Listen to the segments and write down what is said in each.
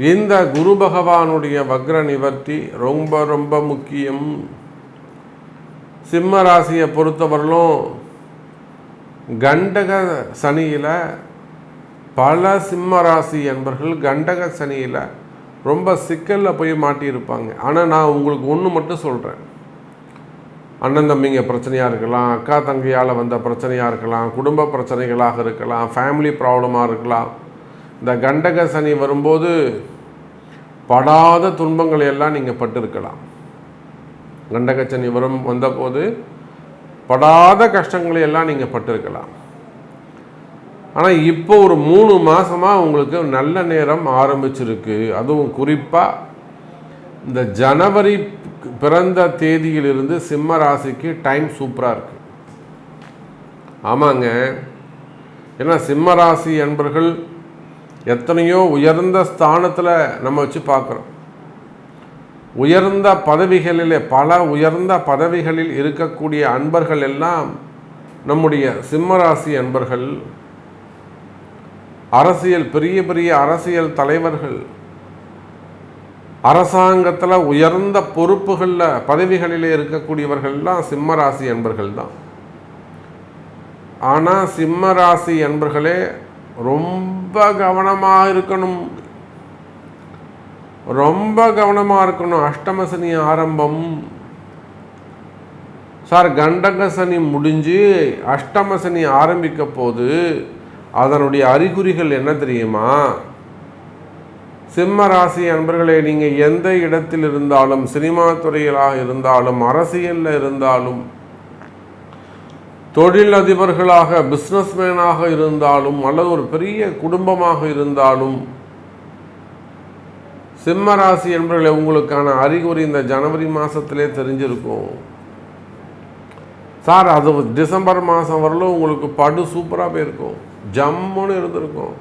இந்த குரு பகவானுடைய வக்ர நிவர்த்தி ரொம்ப ரொம்ப முக்கியம். சிம்ம ராசியை பொறுத்தவரையிலும் கண்டக சனியில் பல சிம்ம ராசி என்பர்கள் கண்டக சனியில் ரொம்ப சிக்கலில் போய் மாட்டியிருப்பாங்க. ஆனால் நான் உங்களுக்கு ஒன்று மட்டும் சொல்கிறேன் அண்ணன் தம்பிங்க பிரச்சனையாக இருக்கலாம் அக்கா தங்கையால் வந்த பிரச்சனையாக இருக்கலாம் குடும்ப பிரச்சனைகளாக இருக்கலாம் ஃபேமிலி ப்ராப்ளமாக இருக்கலாம். இந்த கண்டக சனி வரும்போது படாத துன்பங்களை எல்லாம் நீங்கள் பட்டிருக்கலாம். கண்டக சனி வரும் வந்தபோது படாத கஷ்டங்களை எல்லாம் நீங்கள் பட்டிருக்கலாம். ஆனால் இப்போ ஒரு மூணு மாதமாக உங்களுக்கு நல்ல நேரம் ஆரம்பிச்சிருக்கு. அதுவும் குறிப்பாக இந்த ஜனவரி பிறந்த தேதியிலிருந்து சிம்ம ராசிக்கு டைம் சூப்பராக இருக்குது ஆமாங்க. ஏன்னா சிம்ம ராசி என்பர்கள் எத்தனையோ உயர்ந்த ஸ்தானத்தில் நம்ம வச்சு பார்க்குறோம். உயர்ந்த பதவிகளிலே பல உயர்ந்த பதவிகளில் இருக்கக்கூடிய அன்பர்கள் எல்லாம் நம்முடைய சிம்மராசி அன்பர்கள் அரசியல் பெரிய பெரிய அரசியல் தலைவர்கள் அரசாங்கத்தில் உயர்ந்த பொறுப்புகளில் பதவிகளிலே இருக்கக்கூடியவர்கள்லாம் சிம்மராசி அன்பர்கள் தான். ஆனால் சிம்மராசி அன்பர்களே ரொம்ப கவனமாக இருக்கணும். ரொம்ப கவனமாக இருக்கணும். அஷ்டம சனி ஆரம்பம். சார் கண்டக சனி முடிஞ்சு அஷ்டம சனி ஆரம்பிக்க போது அதனுடைய அறிகுறிகள் என்ன தெரியுமா? சிம்ம ராசி அன்பர்களே நீங்கள் எந்த இடத்தில் இருந்தாலும் சினிமா துறையிலாக இருந்தாலும் அரசியலில் இருந்தாலும் தொழில் அதிபர்களாக பிஸ்னஸ்மேனாக இருந்தாலும் அல்லது ஒரு பெரிய குடும்பமாக இருந்தாலும் சிம்ம ராசி உங்களுக்கான அறிகுறி இந்த ஜனவரி மாதத்திலே தெரிஞ்சிருக்கும். சார் அது டிசம்பர் மாதம் வரலும் உங்களுக்கு படு சூப்பராக போயிருக்கும். ஜம்முன்னு இருந்திருக்கும்.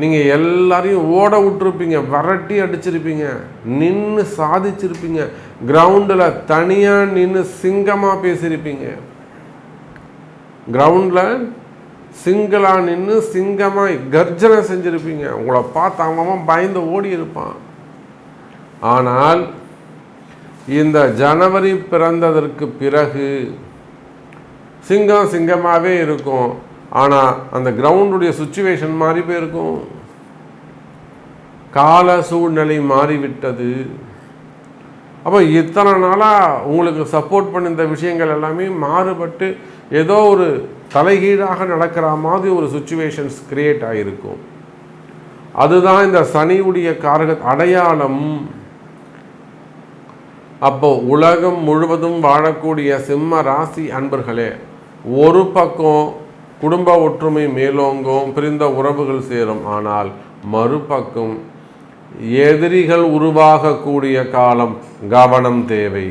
நீங்கள் எல்லாரையும் ஓட விட்டுருப்பீங்க விரட்டி அடிச்சிருப்பீங்க நின்று சாதிச்சிருப்பீங்க கிரவுண்டில் தனியாக நின்று சிங்கமாக பேசியிருப்பீங்க. கிரவுண்டில் சிங்கிளாக நின்று சிங்கமாக கர்ஜனை செஞ்சுருப்பீங்க. உங்களை பார்த்து அவன் பயந்து ஓடி இருப்பான். ஆனால் இந்த ஜனவரி பிறந்ததற்கு பிறகு சிங்கம் சிங்கமாகவே இருக்கும். ஆனால் அந்த கிரவுண்டுடைய சுச்சுவேஷன் மாறி போயிருக்கும். கால சூழ்நிலை மாறிவிட்டது. அப்போ இத்தனை நாளாக உங்களுக்கு சப்போர்ட் பண்ண இந்த விஷயங்கள் எல்லாமே மாறுபட்டு ஏதோ ஒரு தலைகீழாக நடக்கிற மாதிரி ஒரு சுச்சுவேஷன்ஸ் கிரியேட் ஆகிருக்கும் அதுதான் இந்த சனியுடைய காரக அடையாளம். அப்போ உலகம் முழுவதும் வாழக்கூடிய சிம்ம ராசி அன்பர்களே ஒரு பக்கம் குடும்ப ஒற்றுமை மேலோங்கும் பிரிந்த உறவுகள் சேரும். ஆனால் மறுபக்கம் எதிரிகள் உருவாகக்கூடிய காலம் கவனம் தேவை.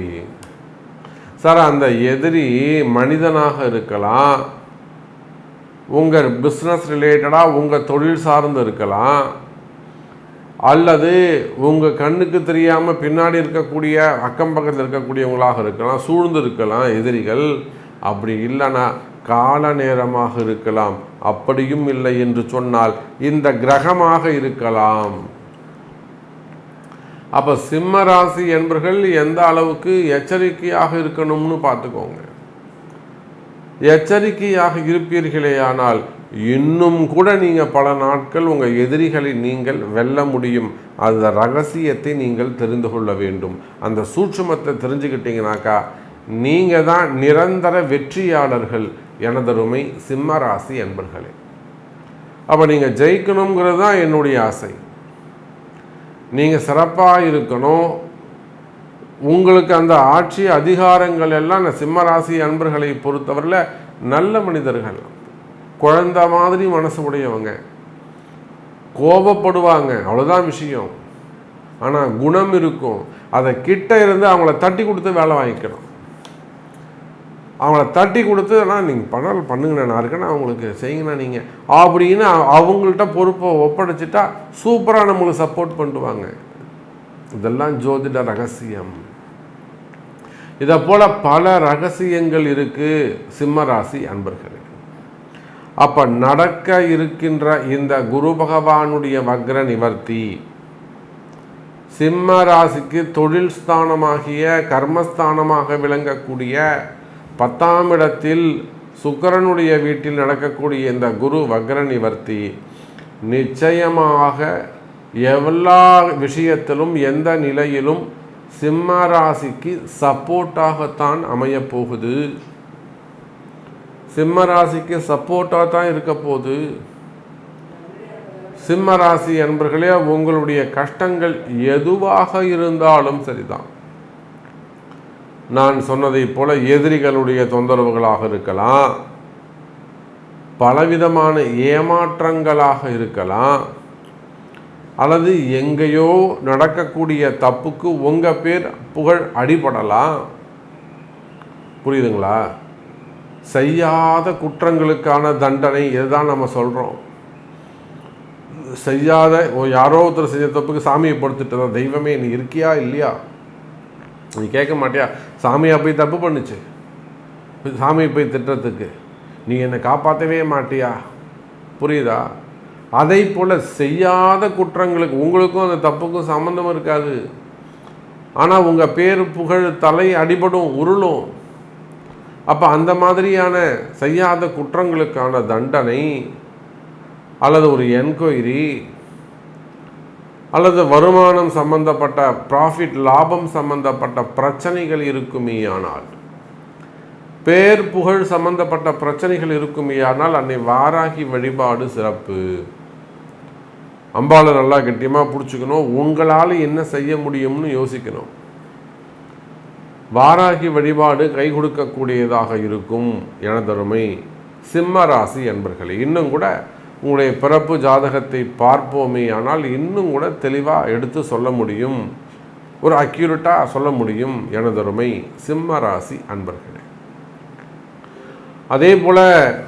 சார் அந்த எதிரி மனிதனாக இருக்கலாம் உங்கள் பிஸ்னஸ் ரிலேட்டடாக உங்கள் தொழில் சார்ந்து இருக்கலாம் அல்லது உங்கள் கண்ணுக்கு தெரியாமல் பின்னாடி இருக்கக்கூடிய அக்கம் பக்கத்தில் இருக்கக்கூடியவங்களாக இருக்கலாம் சூழ்ந்து இருக்கலாம் எதிரிகள். அப்படி இல்லைன்னா கால நேரமாக இருக்கலாம். அப்படியும் இல்லை என்று சொன்னால் இந்த கிரகமாக இருக்கலாம். அப்போ சிம்ம ராசி என்பர்கள் எந்த அளவுக்கு எச்சரிக்கையாக இருக்கணும்னு பார்த்துக்கோங்க. எச்சரிக்கையாக இருப்பீர்களேயானால் இன்னும் கூட நீங்கள் பல நாட்கள் உங்கள் எதிரிகளை நீங்கள் வெல்ல முடியும். அந்த ரகசியத்தை நீங்கள் தெரிந்து கொள்ள வேண்டும். அந்த சூட்சுமத்தை தெரிஞ்சுக்கிட்டீங்கனாக்கா நீங்கள் தான் நிரந்தர வெற்றியாளர்கள் எனதருமை சிம்ம ராசி என்பர்களே. அப்போ நீங்கள் ஜெயிக்கணுங்கிறது தான் என்னுடைய ஆசை. நீங்கள் சிறப்பாக இருக்கணும். உங்களுக்கு அந்த ஆட்சி அதிகாரங்கள் எல்லாம் இந்த சிம்மராசி அன்பர்களை பொறுத்தவரையில் நல்ல மனிதர்கள். குழந்த மாதிரி மனசு உடையவங்க. கோபப்படுவாங்க அவ்வளோதான் விஷயம். ஆனால் குணம் இருக்கும். அதை கிட்ட இருந்து அவங்கள தட்டி கொடுத்து வேலை வாங்கிக்கணும். அவங்கள தட்டி கொடுத்து ஆனால் நீங்கள் பண்ணால் பண்ணுங்கண்ணா நான் இருக்கேன்னா அவங்களுக்கு செய்யுங்கண்ணா நீங்கள் அப்படின்னு அவங்கள்ட்ட பொறுப்பை ஒப்படைச்சிட்டா சூப்பராக நம்மளுக்கு சப்போர்ட் பண்ணுவாங்க இதெல்லாம் ஜோதிட ரகசியம். இதை போல பல ரகசியங்கள் இருக்கு சிம்மராசி அன்பர்களே. அப்போ நடக்க இருக்கின்ற இந்த குரு பகவானுடைய வக்ர நிவர்த்தி சிம்ம ராசிக்கு தொழில் ஸ்தானமாகிய கர்மஸ்தானமாக விளங்கக்கூடிய பத்தாம் இடத்தில் சுக்கிரனுடைய வீட்டில் நடக்கக்கூடிய இந்த குரு வக்ர நிவர்த்தி நிச்சயமாக எல்லா விஷயத்திலும் எந்த நிலையிலும் சிம்ம ராசிக்கு சப்போர்ட்டாகத்தான் அமையப்போகுது. சிம்ம ராசிக்கு சப்போர்ட்டாக தான் இருக்க போகுது. சிம்ம ராசி என்பர்களே உங்களுடைய கஷ்டங்கள் எதுவாக இருந்தாலும் சரிதான். நான் சொன்னதைப் போல எதிரிகளுடைய தொந்தரவுகளாக இருக்கலாம் பலவிதமான ஏமாற்றங்களாக இருக்கலாம் அல்லது எங்கேயோ நடக்கக்கூடிய தப்புக்கு உங்கள் பேர் புகழ் அடிபடலாம். புரியுதுங்களா? செய்யாத குற்றங்களுக்கான தண்டனை இதுதான் நம்ம சொல்கிறோம் செய்யாத ஓ- யாரோ ஒருத்தர் செஞ்ச தப்புக்கு சாமியை படுத்துட்டு தெய்வமே நீ இருக்கியா இல்லையா? நீ கேட்க மாட்டியா? சாமியா போய் தப்பு பண்ணுச்சு. சாமியை போய் திட்டத்துக்கு நீ என்னை காப்பாற்றவே மாட்டியா? புரியுதா? அதை போல் செய்யாத குற்றங்களுக்கு உங்களுக்கும் அந்த தப்புக்கும் சம்மந்தம் இருக்காது. ஆனால் உங்கள் பேர் புகழ் தலை அடிபடும் உருளும். அப்போ அந்த மாதிரியான செய்யாத குற்றங்களுக்கான தண்டனை அல்லது ஒரு என்கொயரி அல்லது வருமானம் சம்பந்தப்பட்ட ப்ராஃபிட் லாபம் சம்பந்தப்பட்ட பிரச்சனைகள் இருக்குமேயானால் பேர் புகழ் சம்பந்தப்பட்ட பிரச்சனைகள் இருக்குமேயானால் அன்னை வாராகி வழிபாடு சிறப்பு. அம்பாளை நல்லா கட்டியமாக பிடிச்சிக்கணும். உங்களால் என்ன செய்ய முடியும்னு யோசிக்கணும். வாராகி வழிபாடு கை கொடுக்கக்கூடியதாக இருக்கும். எனதருமை சிம்ம ராசி என்பர்களே இன்னும் கூட உங்களுடைய பிறப்பு ஜாதகத்தை பார்ப்போமே. ஆனால் இன்னும் கூட தெளிவாக எடுத்து சொல்ல முடியும். ஒரு அக்யூரட்டாக சொல்ல முடியும் எனதொருமை சிம்ம ராசி அன்பர்களே. அதே போல்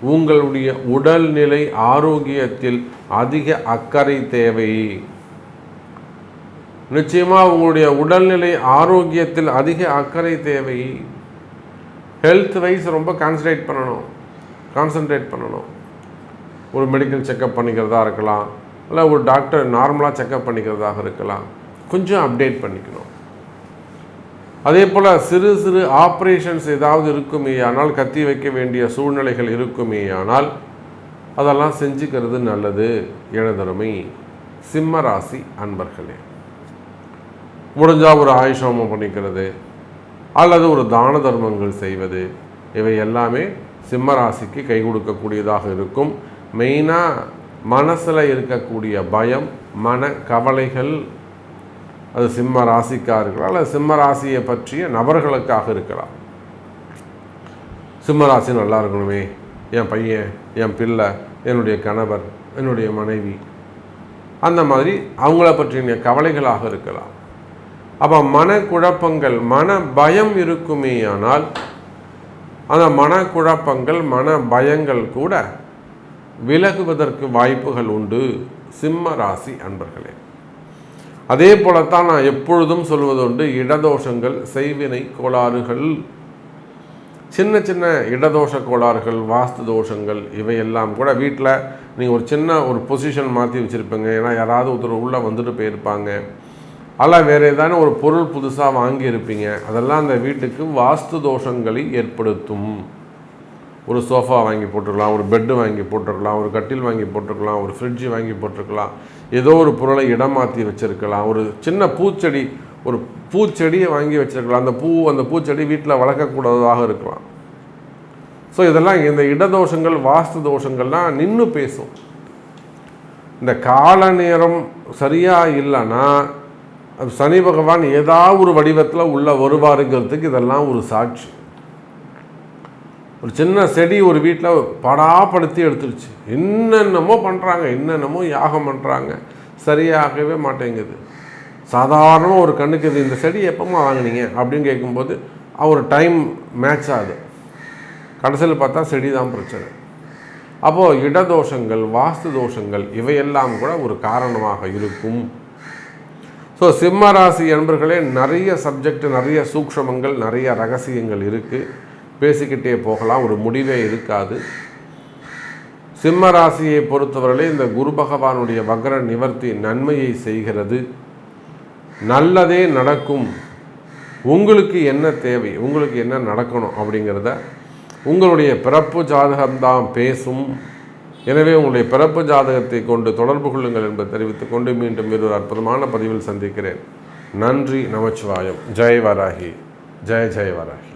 உங்களுடைய உடல்நிலை ஆரோக்கியத்தில் அதிக அக்கறை தேவை. நிச்சயமாக உங்களுடைய உடல்நிலை ஆரோக்கியத்தில் அதிக அக்கறை தேவை. ஹெல்த் வைஸ் ரொம்ப கான்சன்ட்ரேட் பண்ணணும். கான்சன்ட்ரேட் பண்ணணும். ஒரு மெடிக்கல் செக்கப் பண்ணிக்கிறதா இருக்கலாம் இல்லை ஒரு டாக்டர் நார்மலாக செக்கப் பண்ணிக்கிறதாக இருக்கலாம். கொஞ்சம் அப்டேட் பண்ணிக்கணும். அதே போல் சிறு சிறு ஆப்ரேஷன்ஸ் ஏதாவது இருக்குமே ஆனால் கத்தி வைக்க வேண்டிய சூழ்நிலைகள் இருக்குமே ஆனால் அதெல்லாம் செஞ்சுக்கிறது நல்லது எனதருமை சிம்ம ராசி அன்பர்களே. முடிஞ்சால் ஒரு ஆயுஷோமம் பண்ணிக்கிறது அல்லது ஒரு தான தர்மங்கள் செய்வது இவை எல்லாமே சிம்ம ராசிக்கு கை கொடுக்கக்கூடியதாக இருக்கும். மெயினாக மனசில் இருக்கக்கூடிய பயம் மன கவலைகள் அது சிம்ம ராசிக்காக இருக்கலாம் அல்லது சிம்ம ராசியை பற்றிய நபர்களுக்காக இருக்கலாம். சிம்ம ராசி நல்லா இருக்கணுமே. என் பையன் என் பிள்ளை என்னுடைய கணவர் என்னுடைய மனைவி. அந்த மாதிரி அவங்கள பற்றிய கவலைகளாக இருக்கலாம். அப்போ மனக்குழப்பங்கள் மன பயம் இருக்குமேயானால் அந்த மனக்குழப்பங்கள் மன பயங்கள் கூட விலகுவதற்கு வாய்ப்புகள் உண்டு சிம்ம ராசி அன்பர்களே. அதே போலத்தான் நான் எப்பொழுதும் சொல்வதுண்டு இடதோஷங்கள் செய்வினை கோளாறுகள் சின்ன சின்ன இடதோஷ கோளாறுகள் வாஸ்து தோஷங்கள் இவையெல்லாம் கூட வீட்டில் நீங்கள் ஒரு சின்ன ஒரு பொசிஷன் மாற்றி வச்சுருப்பீங்க. ஏன்னா யாராவது ஒருத்தர் உள்ளே வந்துட்டு போயிருப்பாங்க. அதெல்லாம் வேறு ஏதாவது ஒரு பொருள் புதுசாக வாங்கியிருப்பீங்க. அதெல்லாம் அந்த வீட்டுக்கு வாஸ்து தோஷங்களை ஏற்படுத்தும். ஒரு சோஃபா வாங்கி போட்டிருக்கலாம் ஒரு பெட்டு வாங்கி போட்டிருக்கலாம் ஒரு கட்டில் வாங்கி போட்டிருக்கலாம் ஒரு ஃப்ரிட்ஜ் வாங்கி போட்டிருக்கலாம் ஏதோ ஒரு பொருளை இடம் மாற்றி வச்சுருக்கலாம். ஒரு சின்ன பூச்செடி ஒரு பூச்செடியை வாங்கி வச்சுருக்கலாம். அந்த பூ அந்த பூச்செடி வீட்டில் வளர்க்கக்கூடாததாக இருக்கலாம். ஸோ இதெல்லாம் இந்த இடதோஷங்கள் வாஸ்து தோஷங்கள்லாம் நின்று பேசும். இந்த கால நேரம் சரியாக இல்லைன்னா சனி பகவான் ஏதாவது ஒரு வடிவத்தில் உள்ள வருவாருங்கிறதுக்கு இதெல்லாம் ஒரு சாட்சி. ஒரு சின்ன செடி ஒரு வீட்டில் படாப்படுத்தி எடுத்துருச்சு. என்னென்னமோ பண்ணுறாங்க என்னென்னமோ யாகம் பண்ணுறாங்க சரியாகவே மாட்டேங்குது. சாதாரணமாக ஒரு கண்ணுக்கு இது இந்த செடி எப்போமா வாங்குனீங்க? அப்படின்னு கேட்கும்போது அவர் டைம் மேட்ச் ஆகுது. கடைசியில் பார்த்தா செடி தான் பிரச்சனை. அப்போது இடதோஷங்கள் வாஸ்து தோஷங்கள் இவையெல்லாம் கூட ஒரு காரணமாக இருக்கும். ஸோ சிம்ம ராசி என்பர்களே நிறைய சப்ஜெக்ட் நிறைய சூக்ஷமங்கள் நிறைய ரகசியங்கள் இருக்குது பேசிக்கிட்டே போகலாம் ஒரு முடிவே இருக்காது. சிம்ம ராசியை பொறுத்தவரையிலே இந்த குரு பகவானுடைய வக்ர நிவர்த்தி நன்மையை செய்கிறது. நல்லதே நடக்கும். உங்களுக்கு என்ன தேவை? உங்களுக்கு என்ன நடக்கணும் அப்படிங்கிறத உங்களுடைய பிறப்பு ஜாதகம்தான் பேசும். எனவே உங்களுடைய பிறப்பு ஜாதகத்தை கொண்டு தொடர்பு கொள்ளுங்கள் என்பதை தெரிவித்துக் கொண்டு மீண்டும் வேறு ஒரு அற்புதமான பதிவில் சந்திக்கிறேன். நன்றி நமச்சிவாயம். ஜெய் வராகி. ஜெய ஜெய வராகி.